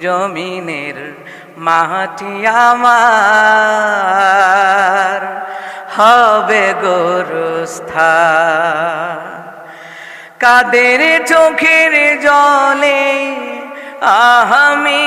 জমিনের মাটি আমার হবে গোরস্থা কাদের চোখের জলে আহামি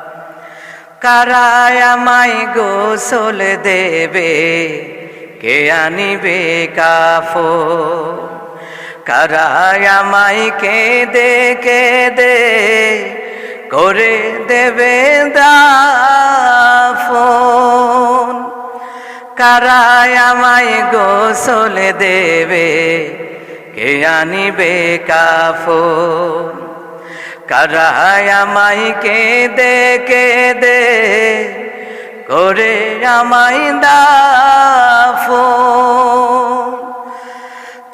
কারায় আমায় গোসল দেবে। কে আনিবে কাফো কারায় আমায় কেঁদে কেঁদে করে দেবে দাফন। কারায় আমায় গোসল দেবে, কে আনিবে কাফন? কারায় আমায় কেঁদে কেঁদে করে আমায় দাফো।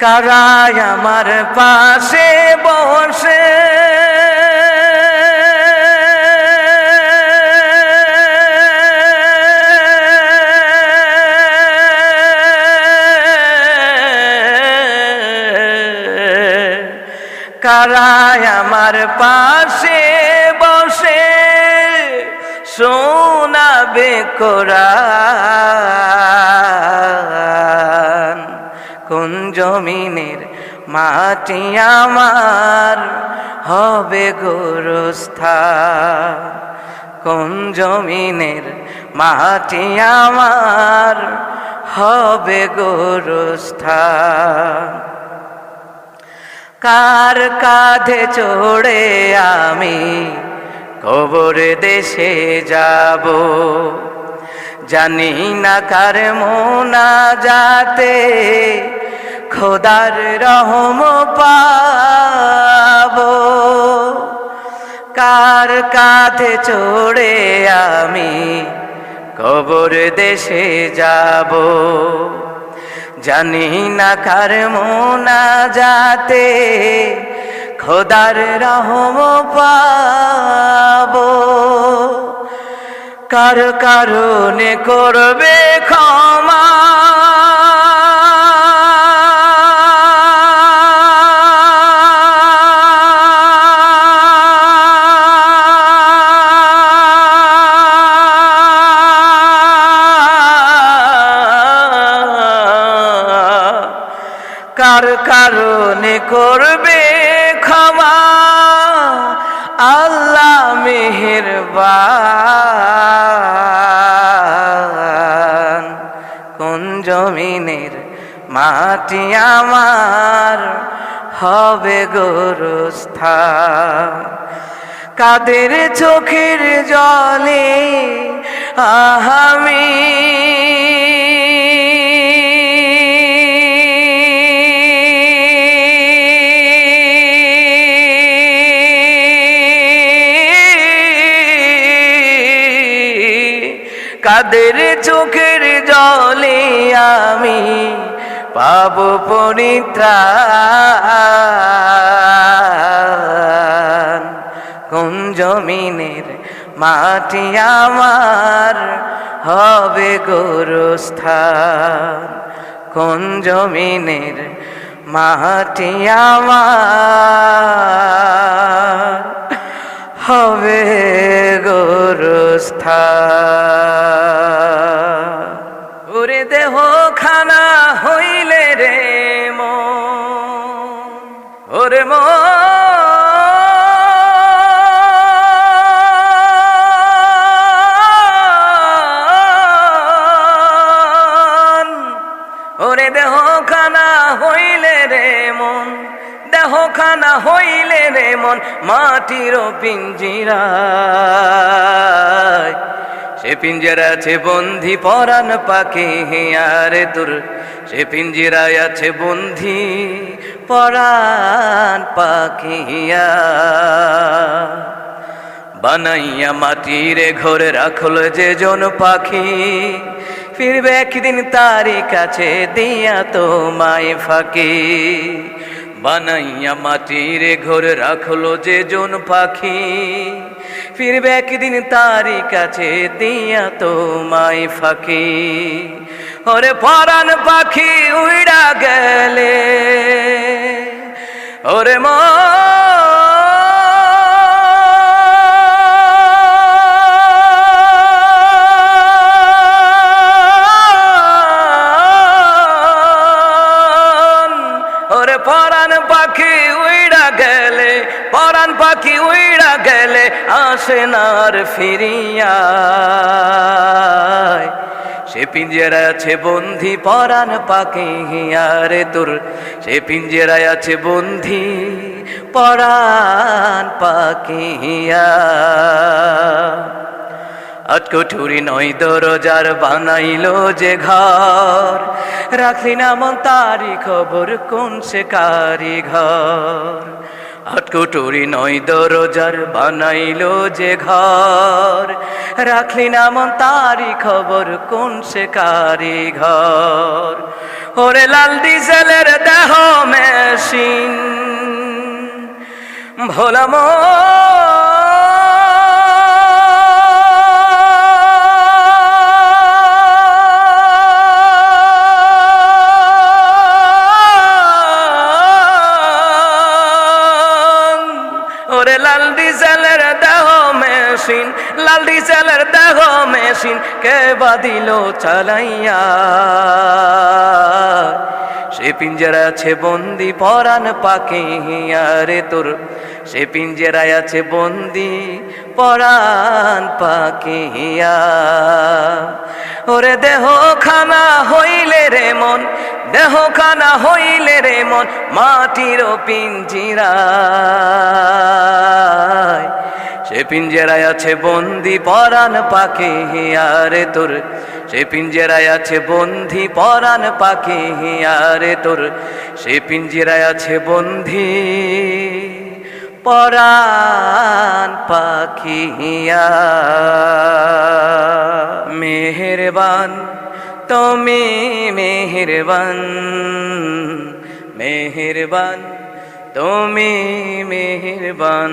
কারায় আমার পাশে বসে কারায় আমার পাশে বসে শোনাবে কোরআন। কোন জমিনের মাটি আমার হবে গোরস্থান? কোন জমিনের মাটি আমার হবে গোরস্থান? কার কাঁধে চড়ে আমি? কবর দেশে যাব। জানি না কার মোনা যাতে খোদার রহম পাব। কার কাঁধে চড়ে আমি? কবর দেশে যাব। জানি না কার মোনা যাতে খোদার রহম পাব। কার কারণে করবে ক্ষমা? মাটি আমার হবে গোরস্থান। কাদের চোখের জলে আহামি? কাদের চোখের জলে আমি পাব পরিত্রাণ কোন জমিনের মাটি আমার হবে গোরস্থান? কোন জমিনের মাটি আমার হবে গোরস্থান? ওরে দেহ খানা হইলে রে দেহ খানা হইলে রে মন দেহ খানা হইলে রে মন মাটির পিঞ্জিরা সে পিঞ্জরা আছে বন্ধি, পরাণ পাখি, হিয়ারে তোর সে পিঞ্জিরায় আছে বন্ধি, পরাণ পাখি হিয়া বানাইয়া মাটির ঘরে রাখল যে জন পাখি। ফিরবে একদিন তারি কাছে, দিয়া তো মাই ফাঁকি। বানাইয়া মাটির ঘর রাখল যে জন পাখি। ফিরবে একদিন তারি কাছে দিয়া তো মাই ফাঁকি। ওরে পরাণ পাখি, উইড়া গেলে। ওরে মা আসে না আর ফিরিয়া সে পিঞ্জেরায় আছে বন্ধি পরাণ পাখি হিয়ারে তোর। সে পিঞ্জেরায় আছে বন্ধি পরাণ পাখি হিয়া আটকটুরি নয় দরজার বানাইলো যে ঘর। রাখলি না মন তারি খবর কোন সে কারি ঘর আটকটুরি নয় দরজার বানাইল যে ঘর। রাখলি না মন তারি খবর কোন সে কারি ঘর ওরে লাল ডিজেলের দেহ মেশিন। ভোলা মেশিন, লাল ডিজেলের দেহ মেশিন, কে বাদিল চালাইয়া? সে পিঞ্জরা আছে বন্দি পরাণ পাখি, আরে তোর সে পিঞ্জরায় আছে বন্দি পরাণ পাখিয়া ওরে দেহ খানা হইলে রে মন দেহ খানা হইলে রে মন, মাটির পিঞ্জিরা সে পিঞ্জেরায় আছে বন্দি পরাণ পাখি, হিয়ারে তোর। সে পিঞ্জেরায় আছে বন্ধি পরাণ পাখি, হিয়ারে তোর। সে পিঞ্জেরায় আছে বন্ধি পরাণ পাখি, হিয়া। মেহেরবান, তুমি মেহেরবান মেহেরবান, তুমি মেহেরবান।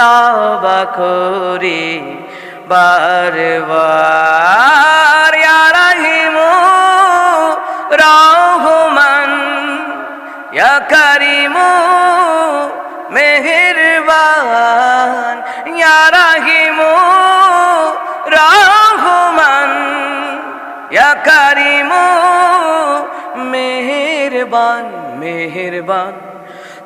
তাওবা করি, বারবার। ইয়া রাহিমু রহমান, ইয়া কারিমু মেহেরবান। ইয়া রাহিমু রহমান, ইয়া কারিমু মেহেরবান মেহেরবান।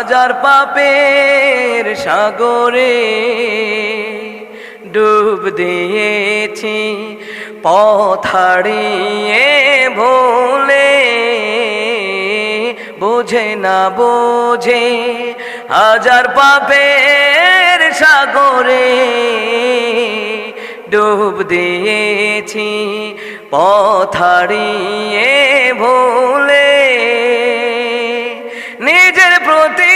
হাজার পাপের সাগরে ডুব দিয়েছি পথাড়িয়ে ভোলে। বোঝে না বোঝে হাজার পাপের সাগরে ডুব দিয়েছি পথাড়িয়ে ভোলে। নিজের প্রতি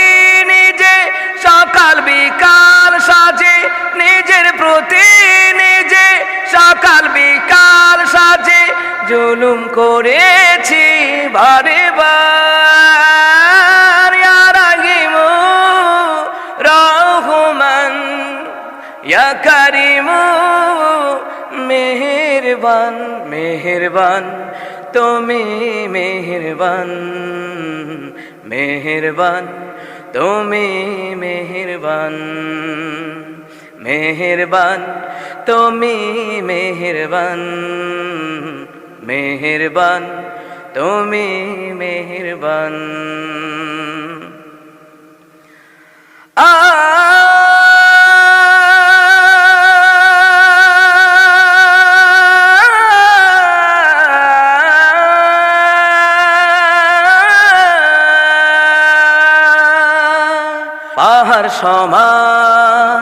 প্রতি নিজে সকাল বিকাল সাজে, জুলুম করেছি বারে বার। রাহিমু রহমান মেহেরবান মেহেরবান, তুমি মেহেরবান মেহেরবান, তুমি মেহেরবান। মেহেরবান তুমি মেহেরবান মেহেরবান তুমি মেহেরবান। পাহাড় সমান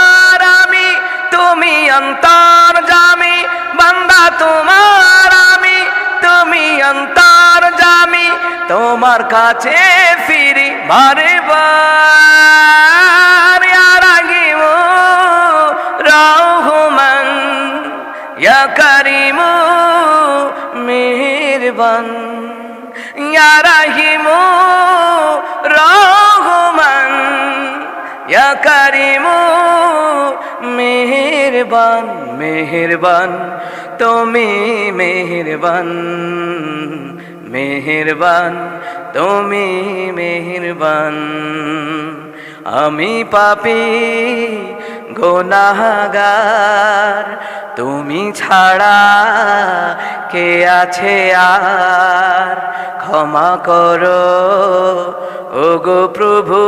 তুমি অন্তর জামি বান্দা তোমার আমি। তুমি অন্তর জামি তোমার কাছে ফিরি বারে বার রাহিমু রহমান, ইয়া কারিমু মেহেরবান। ইয়া রাহিমু রহমান ইয়া কারিমু, মেহেরবান মেহেরবান, তুমি মেহেরবান মেহেরবান, তুমি মেহেরবান। আমি পাপি গোনাগার তুমি ছাড়া কে আছে আর? ক্ষমা করো ও গো প্রভু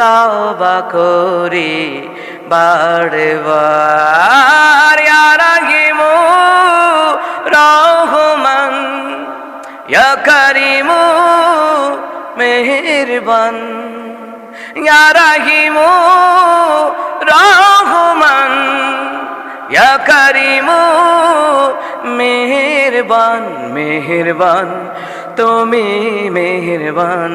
তাওবা করি বারবার। রাগিমু রহমান, ইয়া কারিমু মেহেরবান। ইয়া রাহিমু রহমান, ইয়া কারিমু মেহেরবান। মেহেরবান, তুমি মেহেরবান।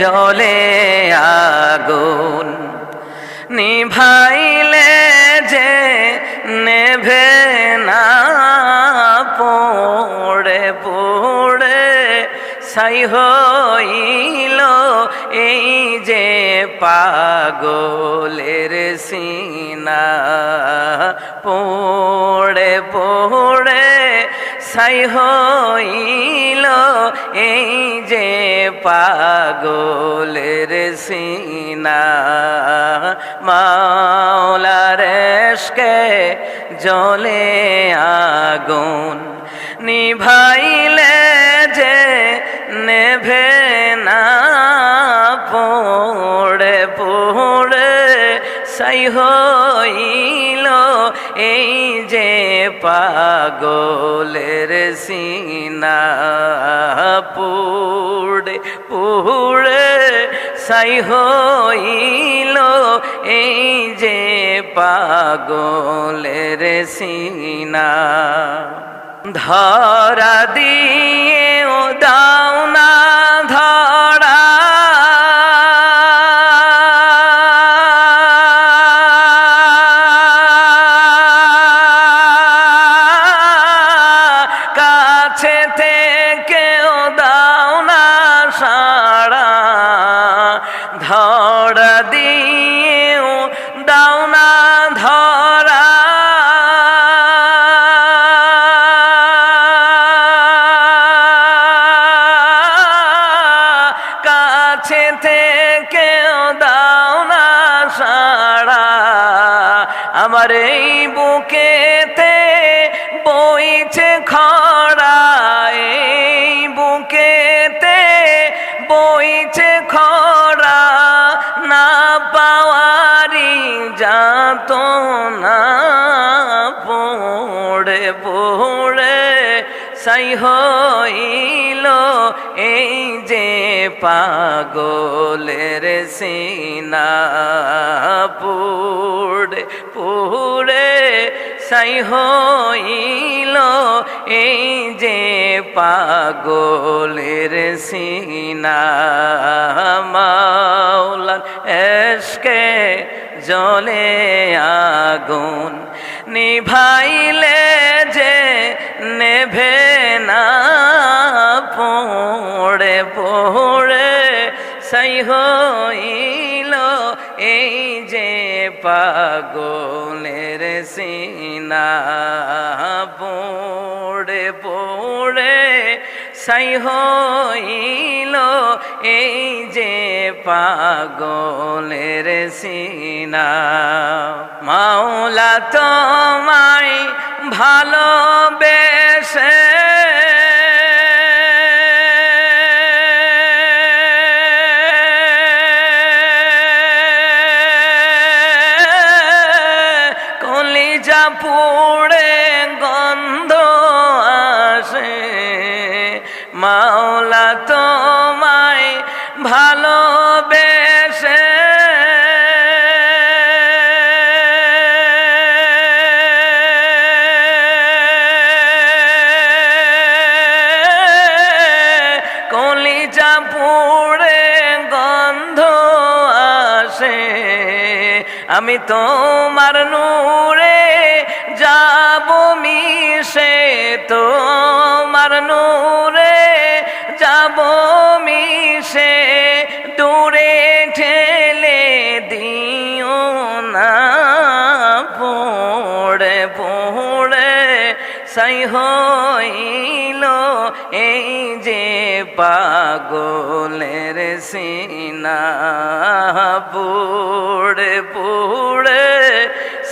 জলে আগুন নিভাইলে যে নেভে না পড়ে পড়ে সাই হইল এই যে পাগলের সিনা। পড়ে পড়ে সাই হইল এই যে পাগলের সিনা। মাওলার জলে আগুন নিভাইলে যে নেভে না পড়ে পড়ে সাই হইল এই যে পাগলের সিনা পুড়ে পুড়ে সাই হইল। এই যে পাগলের সিনা ধরা দিয়ে আমার এই বুকেতে বইছে খরা এই বুকেতে বইছে খরা না পাওয়ারি যাত না পড়ে পড়ে সাই হইল এই যে পাগলের সিনা পুড়ে। পুড়ে সাই হইল এই যে পাগলের সিনা মাওলান এসকে জলে আগুন নিভাইলে যে নেভে না পড়ে পড়ে সাই হইল পাগলের সিনা পড়ে পড়ে সাই হইল এই যে পাগলের সিনা। মাওলা তোমায় ভালোবেসে আমি তোমার নূরে যাব মিশে তোমার নূরে যাব মিশে। এই যে পাগলের সিনা পুড়ে পুড়ে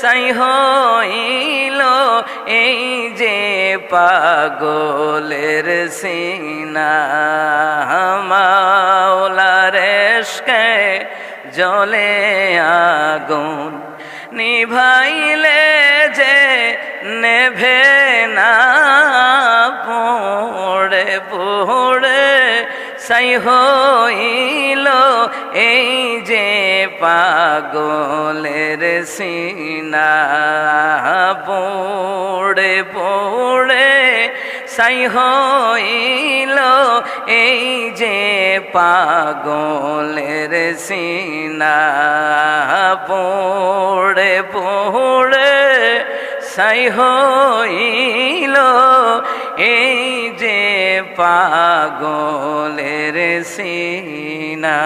সাই হইল, এই যে পাগলের সিনা মাওলারেশকে জলে আগুন নিভাইলে যে নেভে না পড়ে সাই হইল এই যে পাগলের সিনা। পড়ে পড়ে সাই হইল এই যে পাগলের সিনা। পড়ে পড়ে সাই হইল। এই যে পাগলের সিনা।